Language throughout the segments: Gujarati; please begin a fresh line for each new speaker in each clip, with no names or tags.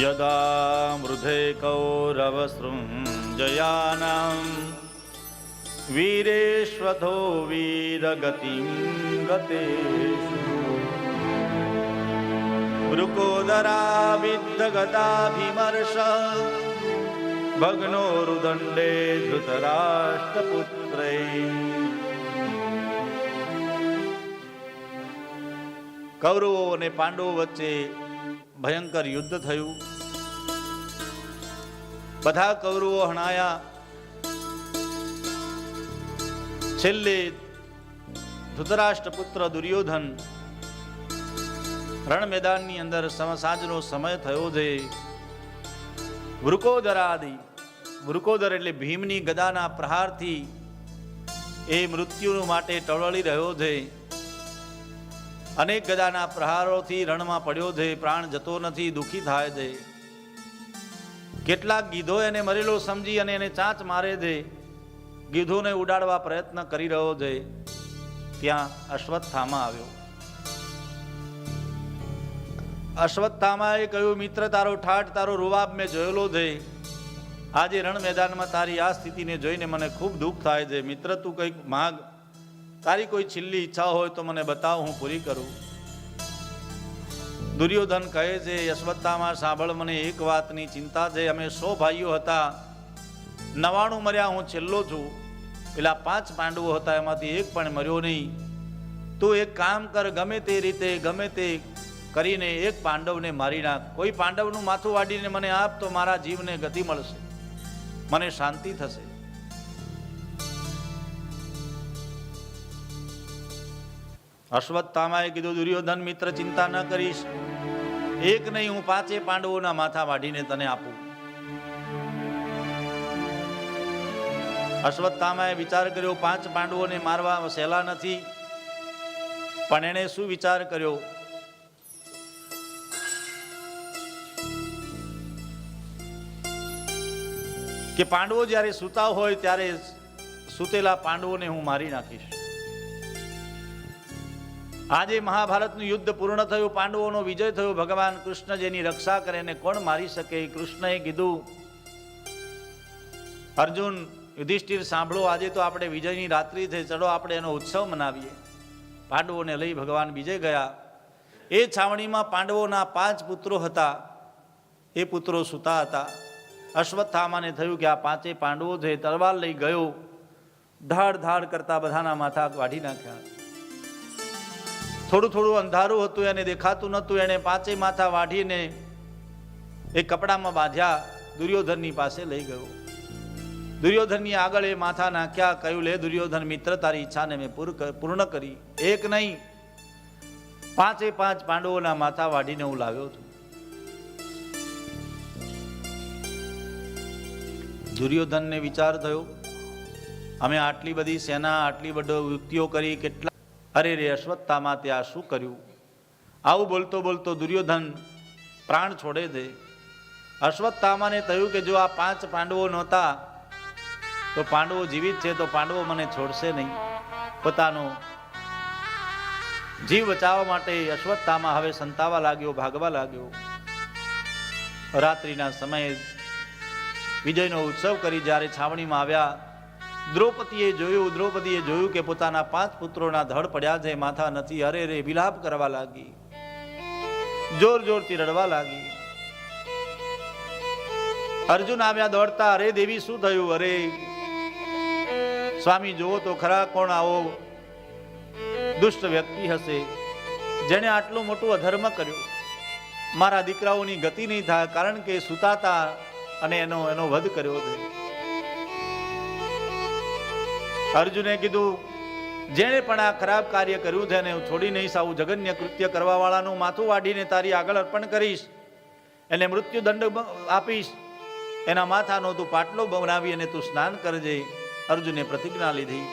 यदा मृधे कौरवसृञ्जयानां वीरेष्वथो वीरगतिं गतेषु वृकोदराविद्धगदाभिमर्श भग्नो रुदण्डे धृतराष्ट्रपुत्रै કૌરવો અને પાંડવો વચ્ચે ભયંકર યુદ્ધ થયું. બધા કૌરવો હણાયા. છેલ્લે ધૃતરાષ્ટ્ર પુત્ર દુર્યોધન રણ મેદાનની અંદર સાંજનો સમય થયો છે. વૃકોદરાદિ વૃકોદર એટલે ભીમની ગદાના પ્રહારથી એ મૃત્યુ માટે ટળવળી રહ્યો છે. અનેક ગદાના પ્રહારોથી રણમાં પડ્યો છે પ્રાણ જતો નથી, દુઃખી થાય છે કેટલાક ગીધો એને મરેલો સમજી અને એને ચાંચ મારે છે ગીધોને ઉડાડવા પ્રયત્ન કરી રહ્યો છે ત્યાં અશ્વત્થામા આવ્યો. અશ્વત્થામાએ કહ્યું, મિત્ર, તારો ઠાઠ તારો રૂવાબ મેં જોયેલો છે આજે રણ મેદાનમાં તારી આ સ્થિતિને જોઈને મને ખૂબ દુઃખ થાય છે મિત્ર, તું કંઈક માગ તારી કોઈ છેલ્લી ઈચ્છા હોય તો મને બતાવ, હું પૂરી કરું. દુર્યોધન કહે છે યશવત્તામાં સાંભળ, મને એક વાતની ચિંતા છે. અમે સો ભાઈઓ હતા. નવાણું મર્યા હું છેલ્લો છું. પેલા પાંચ પાંડવો હતા, એમાંથી એક પણ મર્યો નહીં. તું એક કામ કર, ગમે તે રીતે, ગમે તે કરીને એક પાંડવને મારી નાખ. કોઈ પાંડવનું માથું વાડીને મને આપ તો મારા જીવને ગતિ મળશે. મને શાંતિ થશે. અશ્વત્થામાએ કીધું, દુર્યોધન, મિત્ર, ચિંતા ન કરીશ. એક નહીં, હું પાંચે પાંડવોના માથા વાઢીને તને આપું. અશ્વત્થામાએ વિચાર કર્યો, પાંચ પાંડવોને મારવા સહેલા નથી. પણ એણે શું વિચાર કર્યો? કે પાંડવો જ્યારે સૂતા હોય, ત્યારે સૂતેલા પાંડવોને હું મારી નાખીશ. આજે મહાભારતનું યુદ્ધ પૂર્ણ થયું, પાંડવોનો વિજય થયો, ભગવાન કૃષ્ણ જેની રક્ષા કરે એને કોણ મારી શકે? કૃષ્ણએ કીધું, અર્જુન, યુધિષ્ઠિર, સાંભળો, આજે તો આપણે વિજયની રાત્રિ થઈ, ચલો આપણે એનો ઉત્સવ મનાવીએ. પાંડવોને લઈ ભગવાન વિજય ગયા. એ છાવણીમાં પાંડવોના પાંચ પુત્રો હતા. એ પુત્રો સૂતા હતા. અશ્વત્થામાને થયું કે આ પાંચે પાંડવો છે તલવાર લઈ ગયો. ધાડ ધાડ કરતા બધાના માથા કાઢી નાખ્યા. થોડું થોડું અંધારું હતું, એને દેખાતું નહોતું, એને પાંચે માથા વાઢીને એ કપડામાં બાંધ્યા, દુર્યોધનની પાસે લઈ ગયો. દુર્યોધનની આગળ એ માથા નાખ્યા, કહ્યું, લે દુર્યોધન, મિત્ર, તારી ઈચ્છાને મેં પૂર્ણ કરી. એક નહીં, પાંચે પાંચ પાંડવોના માથા વાઢીને હું લાવ્યો છું. દુર્યોધનને વિચાર થયો, અમે આટલી બધી સેના, આટલી બધો યુક્તિઓ કરી, કેટલા અરે રે અશ્વત્થામાં ત્યાં શું કર્યું? આવું બોલતો બોલતો દુર્યોધન પ્રાણ છોડે છે અશ્વત્થામાને થયું કે જો આ પાંચ પાંડવો નહોતા, તો પાંડવો જીવિત છે, તો પાંડવો મને છોડશે નહીં. પોતાનો જીવ બચાવવા માટે અશ્વત્થામાં હવે સંતાવા લાગ્યો, ભાગવા લાગ્યો. રાત્રિના સમયે વિજયનો ઉત્સવ કરી જ્યારે છાવણીમાં આવ્યા દ્રૌપદીએ જોયું દ્રૌપદીએ જોયું કે પોતાના પાંચ પુત્રોના ધડ પડ્યા છે માથા નથી અરે રે વિલાપ કરવા લાગી. જોર જોરથી રડવા લાગી. અર્જુન આવ્યા દોડતા, અરે દેવી, શું થયું? અરે. સ્વામી, જુઓ તો ખરા કોણ આવો? દુષ્ટ વ્યક્તિ હશે. જેણે આટલું મોટું અધર્મ કર્યું. મારા દીકરાઓની ગતિ નહીં થાય, કારણ કે સુતાતા અને એનો એનો વધ કર્યો છે. અર્જુને કીધું, જેણે પણ આ ખરાબ કાર્ય કર્યું છે ને હું છોડી નહીં આવું જગન્ય કૃત્ય કરવા વાળાનું માથું વાઢીને તારી આગળ અર્પણ કરીશ. એને મૃત્યુ દંડ આપીશ. એના માથાનો તું પાટલો બનાવી અને તું સ્નાન કરજે. અર્જુને પ્રતિજ્ઞા લીધી.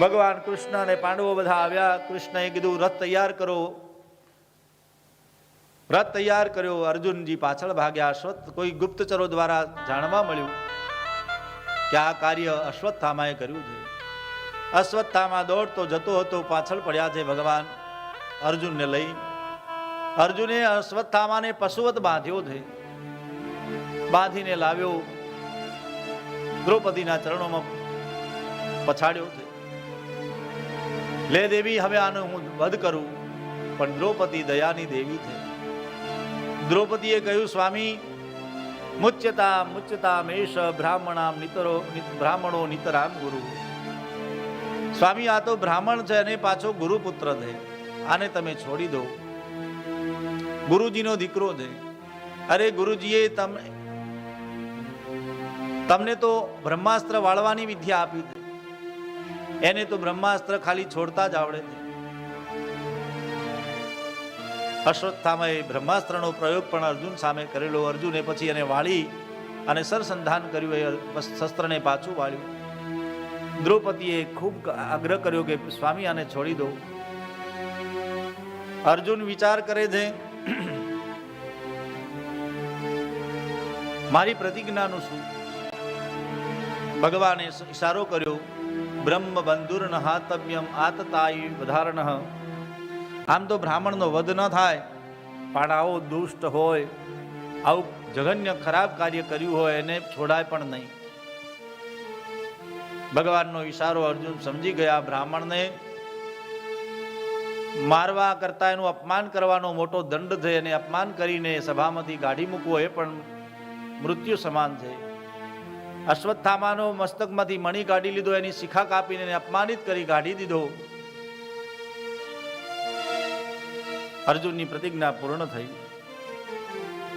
ભગવાન કૃષ્ણ અને પાંડવો બધા આવ્યા. કૃષ્ણએ કીધું રથ તૈયાર કરો. રથ તૈયાર કર્યો. અર્જુનજી પાછળ ભાગ્યા. અશ્વત્થ કોઈ ગુપ્તચરો દ્વારા જાણવા મળ્યું. કે આ કાર્ય અશ્વત્થામાએ કર્યું છે. અશ્વત્થામા દોડતો જતો હતો, પાછળ પડ્યા છે ભગવાન અર્જુનને લઈ. અર્જુને અશ્વત્થામાને પશુવત બાંધ્યો છે. બાંધીને લાવ્યો, દ્રૌપદીના ચરણોમાં પછાડ્યો છે. લે દેવી, હવે આનો હું વધ કરું, પણ દ્રૌપદી દયાની દેવી છે. દ્રૌપદીએ કહ્યું, સ્વામી મુચ્યતા મુચ્યતા મેષ બ્રાહ્મણામ નિતરો બ્રાહ્મણો નિતરામ ગુરુ. સ્વામી, આ તો બ્રાહ્મણ છે અને પાછો ગુરુપુત્ર છે. આને તમે છોડી દો. ગુરુજીનો દીકરો છે. અરે ગુરુજીએ તમે, તમને તો બ્રહ્માસ્ત્ર વાળવાની વિદ્યા આપી હતી એને તો બ્રહ્માસ્ત્ર ખાલી છોડતા જ આવડે છે. અશ્વત્થામાએ બ્રહ્માસ્ત્રનો પ્રયોગ પણ અર્જુન સામે કરેલો. અર્જુને પછી એને વાળી અને સરસંધાન કર્યું. એ શસ્ત્રને પાછું વાળ્યું. દ્રૌપદીએ ખૂબ આગ્રહ કર્યો કે, સ્વામી, આને છોડી દો. અર્જુન વિચાર કરે છે, મારી પ્રતિજ્ઞાનું શું? ભગવાને ઈશારો કર્યો બ્રહ્મ બંધુર હાતવ્યમ આતતાયી વધારણ આમ તો બ્રાહ્મણનો વધ ન થાય. પણ આવો દુષ્ટ હોય, આવું જઘન્ય ખરાબ કાર્ય કર્યું હોય એને છોડાય પણ નહીં. ભગવાનનો ઈશારો અર્જુન સમજી ગયા બ્રાહ્મણને. મારવા કરતા એનું અપમાન કરવાનો મોટો દંડ છે અને અપમાન કરીને સભામાંથી કાઢી મૂકવો એ પણ મૃત્યુ સમાન છે. અશ્વત્થામાનો મસ્તકમાંથી મણી કાઢી લીધો, એની શિખા કાપીને અપમાનિત કરી કાઢી દીધો. અર્જુનની પ્રતિજ્ઞા પૂર્ણ થઈ.